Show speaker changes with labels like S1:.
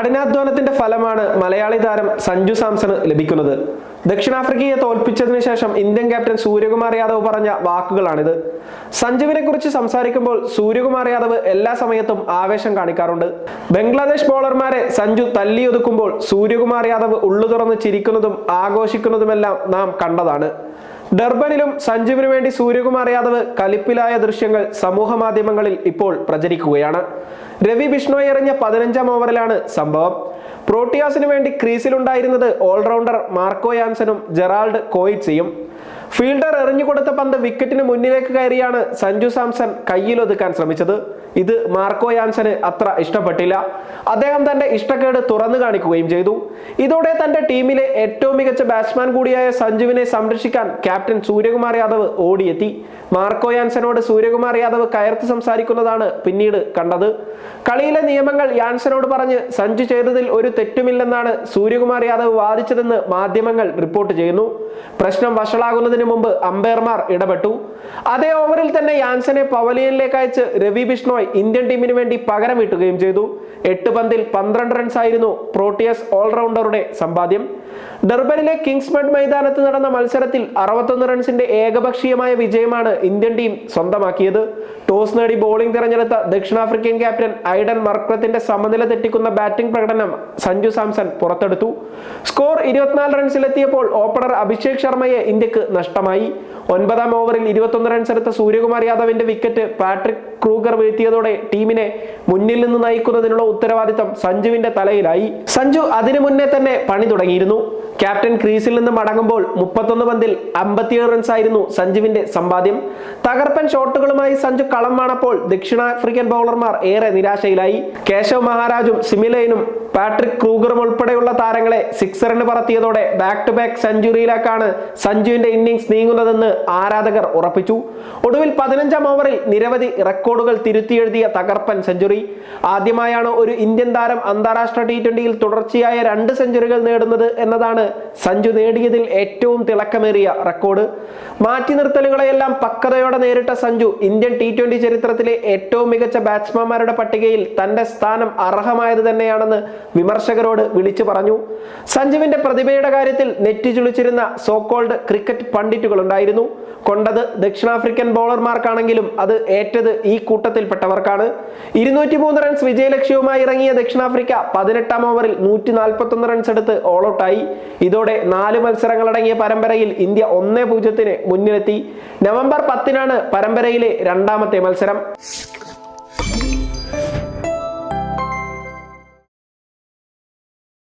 S1: കഠിനാധ്വാനത്തിന്റെ ഫലമാണ് മലയാളി താരം സഞ്ജു സാംസണ് ലഭിക്കുന്നത്. ദക്ഷിണാഫ്രിക്കയെ തോൽപ്പിച്ചതിന് ശേഷം ഇന്ത്യൻ ക്യാപ്റ്റൻ സൂര്യകുമാർ യാദവ് പറഞ്ഞ വാക്കുകളാണിത്. സഞ്ജുവിനെ കുറിച്ച് സംസാരിക്കുമ്പോൾ സൂര്യകുമാർ യാദവ് എല്ലാ സമയത്തും ആവേശം കാണിക്കാറുണ്ട്. ബംഗ്ലാദേശ് ബോളർമാരെ സഞ്ജു തല്ലിയൊതുക്കുമ്പോൾ സൂര്യകുമാർ യാദവ് ഉള്ളു തുറന്ന് ചിരിക്കുന്നതും ആഘോഷിക്കുന്നതുമെല്ലാം നാം കണ്ടതാണ്. ഡർബനിലും സഞ്ജുവിനു വേണ്ടി സൂര്യകുമാർ യാദവ് കലിപ്പിലായ ദൃശ്യങ്ങൾ സമൂഹ മാധ്യമങ്ങളിൽ ഇപ്പോൾ പ്രചരിക്കുകയാണ്. രവി ബിഷ്ണോയ് എറിഞ്ഞ പതിനഞ്ചാം ഓവറിലാണ് സംഭവം. പ്രോട്ടിയാസിനു വേണ്ടി ക്രീസിലുണ്ടായിരുന്നത് ഓൾറൗണ്ടർ മാർക്കോ യാൻസനും ജെറാൾഡ് കോയിറ്റ്സിയും. ഫീൽഡർ എറിഞ്ഞുകൊടുത്ത പന്ത് വിക്കറ്റിന് മുന്നിലേക്ക് കയറിയാണ് സഞ്ജു സാംസൺ കയ്യിലൊതുക്കാൻ ശ്രമിച്ചത്. ഇത് മാർക്കോ യാൻസന് അത്ര ഇഷ്ടപ്പെട്ടില്ല. അദ്ദേഹം തന്റെ ഇഷ്ടക്കേട് തുറന്നു കാണിക്കുകയും ചെയ്തു. ഇതോടെ തന്റെ ടീമിലെ ഏറ്റവും മികച്ച ബാറ്റ്സ്മാൻ കൂടിയായ സഞ്ജുവിനെ സംരക്ഷിക്കാൻ ക്യാപ്റ്റൻ സൂര്യകുമാർ യാദവ് ഓടിയെത്തി. മാർക്കോ യാൻസനോട് സൂര്യകുമാർ യാദവ് കയർത്ത് സംസാരിക്കുന്നതാണ് പിന്നീട് കണ്ടത്. കളിയിലെ നിയമങ്ങൾ യാൻസനോട് പറഞ്ഞ് സഞ്ജു ചെയ്തതിൽ ഒരു തെറ്റുമില്ലെന്നാണ് സൂര്യകുമാർ യാദവ് വാദിച്ചതെന്ന് മാധ്യമങ്ങൾ റിപ്പോർട്ട് ചെയ്യുന്നു. പ്രശ്നം വഷളാകുന്നതിന് മുമ്പ് അമ്പയർമാർ ഇടപെട്ടു. അതേ ഓവറിൽ തന്നെ യാൻസനെ പവലിയനിലേക്ക് അയച്ച് രവി ബിഷ്ണോയ് ഇന്ത്യൻ ടീമിന് വേണ്ടി പകരം വീട്ടുകയും ചെയ്തു. എട്ട് പന്തിൽ പന്ത്രണ്ട് റൺസ് ആയിരുന്നു പ്രോട്ടിയസ് ഓൾറൗണ്ടറുടെ സമ്പാദ്യം. ഡർബനിലെ കിങ്സ് കിങ്സ്മെഡ് മൈതാനത്ത് നടന്ന മത്സരത്തിൽ അറുപത്തൊന്ന് റൺസിന്റെ ഏകപക്ഷീയമായ വിജയമാണ് ഇന്ത്യൻ ടീം സ്വന്തമാക്കിയത്. ടോസ് നേടി ബോളിംഗ് തിരഞ്ഞെടുത്ത ദക്ഷിണാഫ്രിക്കൻ ക്യാപ്റ്റൻ ഐഡൻ മർക്രത്തിന്റെ സമനില തെറ്റിക്കുന്ന ബാറ്റിംഗ് പ്രകടനം സഞ്ജു സാംസൺ പുറത്തെടുത്തു. സ്കോർ ഇരുപത്തിനാല് റൺസിലെത്തിയപ്പോൾ ഓപ്പണർ അഭിഷേക് ശർമ്മയെ ഇന്ത്യയ്ക്ക് നഷ്ടമായി. ഒൻപതാം ഓവറിൽ ഇരുപത്തൊന്ന് റൺസെടുത്ത സൂര്യകുമാർ യാദവിന്റെ വിക്കറ്റ് പാട്രിക് ക്രൂഗർ വീഴ്ത്തിയതോടെ ടീമിനെ മുന്നിൽ നിന്ന് നയിക്കുന്നതിനുള്ള ഉത്തരവാദിത്തം സഞ്ജുവിന്റെ തലയിലായി. സഞ്ജു അതിനു മുന്നേ തന്നെ പണി തുടങ്ങിയിരുന്നു. ക്യാപ്റ്റൻ ക്രീസിൽ നിന്ന് മടങ്ങുമ്പോൾ മുപ്പത്തൊന്ന് പന്തിൽ അമ്പത്തിയേഴ് റൺസ് ആയിരുന്നു സഞ്ജുവിന്റെ സമ്പാദ്യം. തകർപ്പൻ ഷോട്ടുകളുമായി സഞ്ജു കളം വാണപ്പോൾ ദക്ഷിണാഫ്രിക്കൻ ബൗളർമാർ ഏറെ നിരാശയിലായി. കേശവ് മഹാരാജും സിമിലൈനും പാട്രിക് ക്രൂഗറും ഉൾപ്പെടെയുള്ള താരങ്ങളെ സിക്സറിന് പറത്തിയതോടെ ബാക്ക് ടു ബാക്ക് സെഞ്ചുറിയിലേക്കാണ് സഞ്ജുവിന്റെ ഇന്നിംഗ്സ് നീങ്ങുന്നതെന്ന് ആരാധകർ ഉറപ്പിച്ചു. ഒടുവിൽ പതിനഞ്ചാം ഓവറിൽ നിരവധി റെക്കോർഡുകൾ തിരുത്തിയെഴുതിയ തകർപ്പൻ സെഞ്ചുറി ആദ്യമായാണ് ഒരു ഇന്ത്യൻ താരം അന്താരാഷ്ട്ര ടി ട്വന്റിയിൽ തുടർച്ചയായ രണ്ട് സെഞ്ചുറികൾ നേടുന്നത് എന്നതാണ് സഞ്ജു നേടിയതിൽ ഏറ്റവും തിളക്കമേറിയ റെക്കോർഡ്. മാറ്റി നിർത്തലുകളെയെല്ലാം പക്വതയോടെ നേരിട്ട സഞ്ജു ഇന്ത്യൻ ടി ട്വന്റി ചരിത്രത്തിലെ ഏറ്റവും മികച്ച ബാറ്റ്സ്മാൻമാരുടെ പട്ടികയിൽ തന്റെ സ്ഥാനം അർഹമായത് തന്നെയാണെന്ന് വിമർശകരോട് വിളിച്ചു പറഞ്ഞു. സഞ്ജുവിന്റെ പ്രതിഭയുടെ കാര്യത്തിൽ നെറ്റി ചുളിച്ചിരുന്ന സോക്കോൾഡ് ക്രിക്കറ്റ് പണ്ഡിറ്റുകൾ ഉണ്ടായിരുന്നു കൊണ്ടത് ദക്ഷിണാഫ്രിക്കൻ ബൗളർമാർക്കാണെങ്കിലും അത് ഏറ്റത് ഈ കൂട്ടത്തിൽപ്പെട്ടവർക്കാണ്. ഇരുന്നൂറ്റി മൂന്ന് റൺസ് വിജയലക്ഷ്യവുമായി ഇറങ്ങിയ ദക്ഷിണാഫ്രിക്ക പതിനെട്ടാം ഓവറിൽ നൂറ്റി നാൽപ്പത്തൊന്ന് റൺസ് എടുത്ത് ഓൾ ഔട്ടായി. ഇതോടെ നാല് മത്സരങ്ങളടങ്ങിയ പരമ്പരയിൽ ഇന്ത്യ ഒന്നേ പൂജ്യത്തിന് മുന്നിലെത്തി. നവംബർ പത്തിനാണ് പരമ്പരയിലെ രണ്ടാമത്തെ മത്സരം.